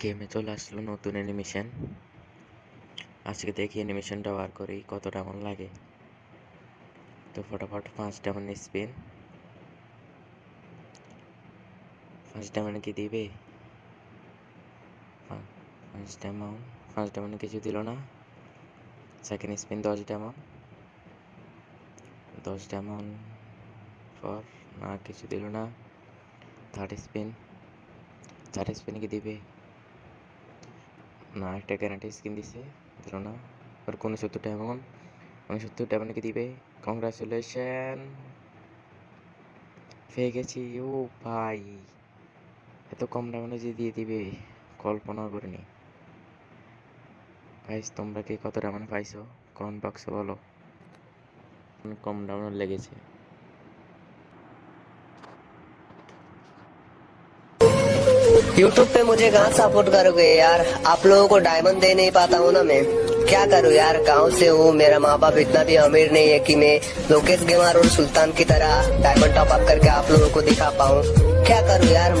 গেমে চলে আসলো নতুন অ্যানিমেশন আজকে দেখি অ্যানিমেশনটা বার করি, কতটা এমন লাগে। তো ফটাফট first diamond spin first diamond কি দিবে? ফার্স্ট ডায়মন্ড ফার্স্ট ডায়মন্ড কিছু দিল না। সেকেন্ড স্পিন দশ ডায়মন্ড দশ ডায়মন্ড পর না কিছু দিল না। থার্ড স্পিন থার্ড স্পিন কি দিবে? না, একটা গ্যারান্টি স্কিন দিছে, দিল না। আর উনসত্তর ডায়মন্ড উনসত্তর ডায়মন্ড কি দিবে? কংগ্রাচুলেশন পেয়ে গেছি, ও ভাই। এত কম ডায়মন্ডে যে দিয়ে দিবে কল্পনা করিনি। গাইস তোমরা কি কত ডায়মন্ড পাইছো? কমেন্ট বক্সে বলো। কম ডায়মন্ড লেগেছে। यूट्यूब पे मुझे कहाँ सपोर्ट करोगे यार? आप लोगों को डायमंड दे नहीं पाता हूँ ना मैं। क्या करूँ यार? गाँव से हूँ, मेरा माँ बाप इतना भी अमीर नहीं है कि मैं लोकेश गेमार और सुल्तान की तरह डायमंड टॉप अप करके आप लोगों को दिखा पाऊँ। क्या करूँ यार?